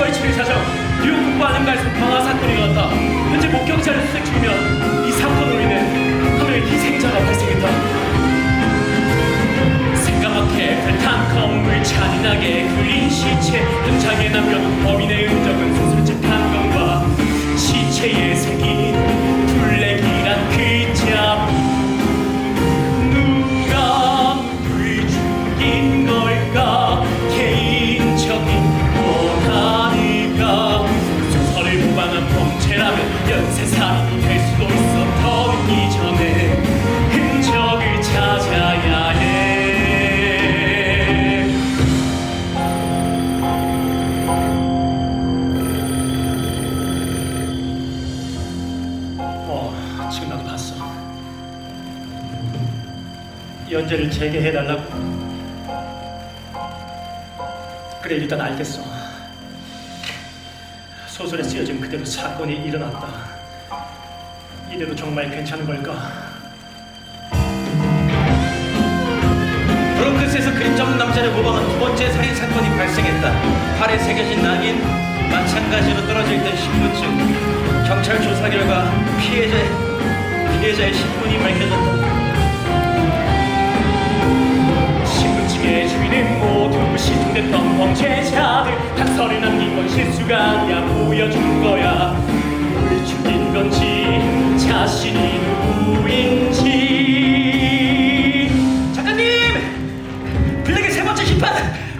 12월 7일 사정 뉴욕 북부 아는가에서 방화 사건이 일어났다. 현재 목격자를 수색 중이며 이 사건으로 인해 하늘의 희생자가 발생했다. 생각밖에 불탄 건물 잔인하게 그린 시체 현장에 남겨 연재를 재개해 달라고. 그래, 일단 알겠어. 소설에 쓰여진 그대로 사건이 일어났다. 이대로 정말 괜찮은 걸까? 브롱크스에서 그림자 없는 남자를 모방한 두 번째 살인 사건이 발생했다. 팔에 새겨진 낙인, 마찬가지로 떨어져 있던 신분증. 경찰 조사 결과 피해자 피해자의 신분이 밝혀졌다. 실종됐던 범죄자들 단서를 남긴 건 실수가 아니야 보여준 거야 누굴 죽인 건지 자신이 누구인지 작가님! 블랙의 세 번째 심판!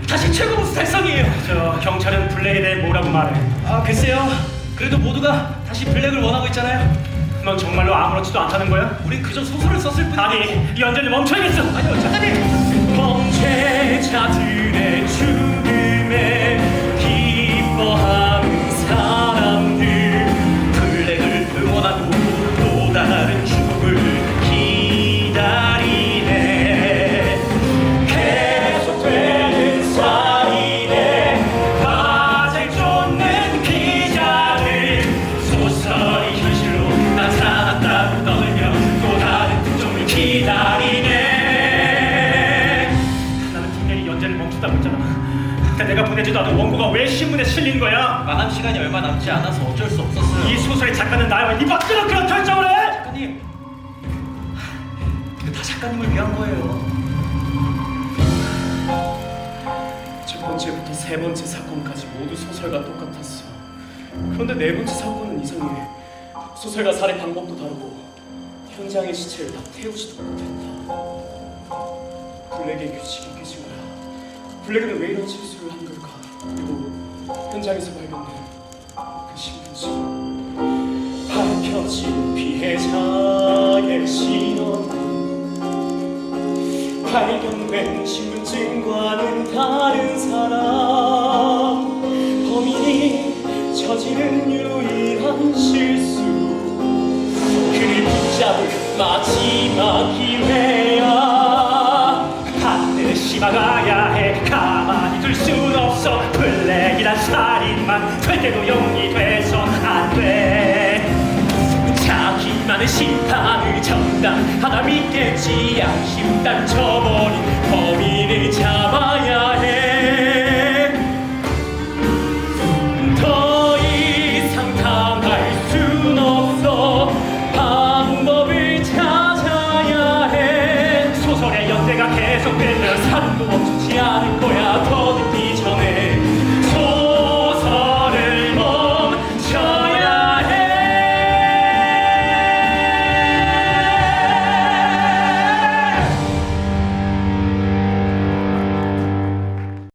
다시 최고 보스 달성이에요! 저 경찰은 블랙에 대해 뭐라고 말해 아 글쎄요. 그래도 모두가 다시 블랙을 원하고 있잖아요. 넌 정말로 아무렇지도 않다는 거야? 우린 그저 소설을 썼을 뿐. 아니 이 연재를 멈춰야겠어 아니요, 작가님! 범죄자들 근데 내가 보내지도 않은 원고가 왜 신문에 실린 거야 마감 시간이 얼마 남지 않아서 어쩔 수 없었어요. 이 소설의 작가는 나야 이 밖으로 그런 결정을 해 작가님, 이거 다 작가님을 위한 거예요. 첫 번째부터 세 번째 사건까지 모두 소설과 똑같았어. 그런데 네 번째 사건은 이상해. 소설과 살해 방법도 다르고 현장의 시체를 다 태우지도 못했다. 블랙의 규칙이 거야. 블랙은 왜 이런 실수를 한 걸까? 그리고 현장에서 발견된 그 신분증 밝혀진 피해자의 신원. 발견된 신분증과는 다른 사람. 범인이 저지른 유일한 실수. 그를 붙잡을 마지막 기회 자기만의 심판을 정당하다 믿겠지 양심 단쳐버린